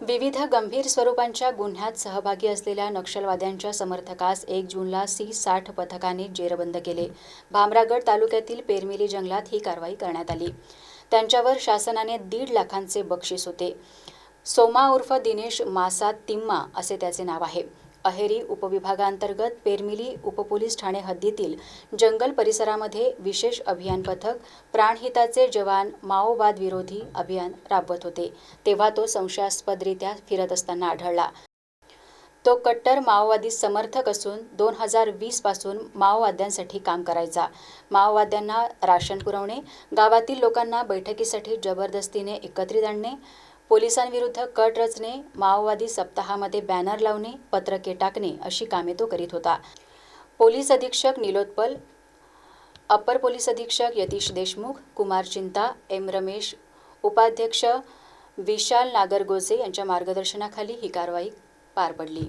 विविध गंभीर स्वरूपांच्या गुन्ह्यात सहभागी असलेल्या नक्षलवाद्यांच्या समर्थकास एक जूनला सी साठ पथकाने जेरबंद केले. भामरागड तालुक्यातील पेरमिली जंगलात ही कारवाई करण्यात आली. त्यांच्यावर शासनाने दीड लाखांचे बक्षीस होते. सोमा उर्फ दिनेश मासा तिम्मा असे त्याचे नाव आहे. अहेरी उपविभागांतर्गत पेरमिली उपपोलीस ठाणे हद्दीतील जंगल परिसरामध्ये विशेष अभियान पथक प्राणहिताचे जवान माओवाद विरोधी अभियान राबवत होते. तेव्हा तो संशयास्पदरित्या फिरत असताना आढळला. तो कट्टर माओवादी समर्थक असून दोन हजार वीसपासून माओवाद्यांसाठी काम करायचा. माओवाद्यांना राशन पुरवणे गावातील लोकांना बैठकीसाठी जबरदस्तीने एकत्रित आणणे पोलिसांविरुद्ध कट रचणे माओवादी सप्ताहामध्ये बॅनर लावणे पत्रके टाकणे अशी कामे तो करीत होता. पोलीस अधीक्षक निलोत्पल अप्पर पोलीस अधीक्षक यतीश देशमुख कुमार चिंता एम रमेश उपाध्यक्ष विशाल नागरगोजे यांच्या मार्गदर्शनाखाली ही कारवाई पार पडली.